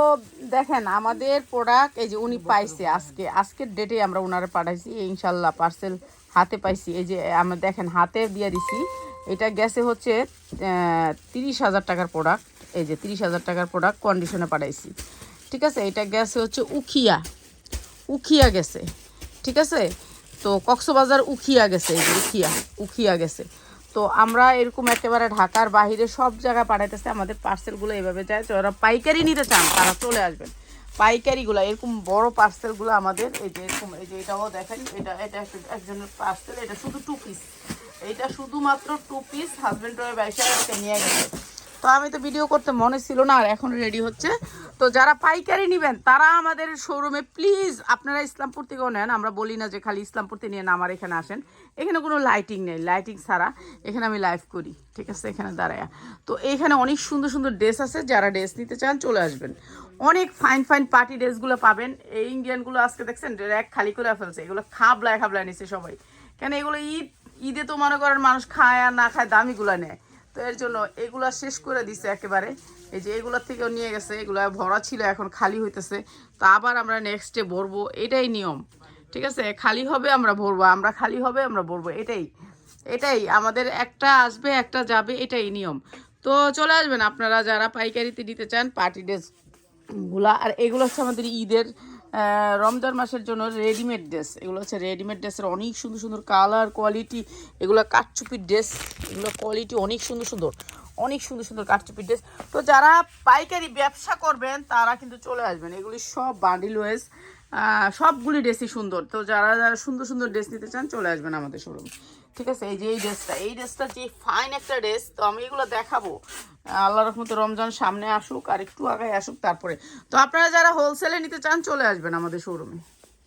তো দেখেন, আমাদের প্রোডাক্ট এই যে উনি পাইছে আজকে, আজকের ডেটে আমরা ওনারা পাঠাইছি ইনশাল্লাহ পার্সেল হাতে পাইছি। এই যে আমরা দেখেন, হাতে দিয়ে দিছি। এটা গেছে হচ্ছে তিরিশ হাজার টাকার প্রোডাক্ট এই যে তিরিশ হাজার টাকার প্রোডাক্ট কন্ডিশনে পাঠাইছি। ঠিক আছে? এটা গেছে হচ্ছে উখিয়া। উখিয়া গেছে। ঠিক আছে? তো কক্সবাজার উখিয়া গেছে, এই যে উখিয়া উখিয়া গেছে। তো আমরা এরকম একেবারে ঢাকার বাহিরে সব জায়গায় পাঠাইতেছে, আমাদের পার্সেলগুলো এভাবে যায়। তো ওরা পাইকারি নিতে চান, তারা চলে আসবেন। পাইকারিগুলো, এরকম বড় পার্সেলগুলো আমাদের, এই যে এরকম, এই যে এটাও দেখেন, এটা এটা একজনের পার্সেল, এটা শুধু টু পিস এটা শুধুমাত্র টু পিস হাজব্যান্ড ওয়াইফ এসে নিয়ে গেছে তো আমি তো ভিডিও করতে মনে ছিল না, আর এখন রেডি হচ্ছে। তো যারা পাইকারি নেবেন, তারা আমাদের শোরুমে প্লিজ আপনারা ইসলামপুর থেকেও নেন, আমরা বলি না যে খালি ইসলামপুর থেকে নিয়ে আমার এখানে আসেন। এখানে কোনো লাইটিং নেই লাইটিং ছাড়া এখানে আমি লাইভ করি, ঠিক আছে? এখানে দাঁড়ায়। তো এখানে অনেক সুন্দর সুন্দর ড্রেস আছে, যারা ড্রেস নিতে চান, চলে আসবেন। অনেক ফাইন ফাইন পার্টি ড্রেসগুলো পাবেন। এই ইন্ডিয়ানগুলো আজকে দেখছেন র্যাক খালি করে ফেলছে, এগুলো খাবলায় খাবলায় নিচ্ছে সবাই। কেন এগুলো ঈদ, ঈদে তো মনে করেন মানুষ খায় আর না খায়, দামিগুলো নেয়। তো এর জন্য এগুলা শেষ করে দিছে একেবারে। এই যে এগুলোর থেকেও নিয়ে গেছে, এগুলো ভরা ছিল, এখন খালি হইতেছে। তো আবার আমরা নেক্সটে ভরবো, এটাই নিয়ম। ঠিক আছে? খালি হবে আমরা ভরবো, আমরা খালি হবে আমরা ভরবো, এটাই। এটাই, আমাদের একটা আসবে, একটা যাবে, এটাই নিয়ম। তো চলে আসবেন আপনারা যারা পাইকারিতে নিতে চান পার্টি ড্রেসগুলা, আর এগুলো হচ্ছে আমাদের ঈদের রমজান মাসের জন্য রেডিমেড ড্রেস এগুলো হচ্ছে রেডিমেড ড্রেসের অনেক সুন্দর সুন্দর কালার কোয়ালিটি এগুলো কাঠচুপির ড্রেস এগুলো কোয়ালিটি অনেক সুন্দর সুন্দর, অনেক সুন্দর সুন্দর কাঠচুপির ড্রেস তো যারা পাইকারি ব্যবসা করবেন, তারা কিন্তু চলে আসবেন। এগুলি সব বান্ডিল ওয়েজ সবগুলি ড্রেসই সুন্দর। তো যারা যারা সুন্দর সুন্দর ড্রেস নিতে চান, চলে আসবেন আমাদের শোরুম ঠিক আছে? এই যে এই ড্রেসটা এই ড্রেসটা যে ফাইন একটা ড্রেস তো আমি এগুলো দেখাবো। আল্লাহ রহমতে রমজান সামনে আসুক, আর একটু আগে আসুক তারপরে। তো আপনারা যারা হোলসেলে নিতে চান, চলে আসবেন আমাদের শোরুমে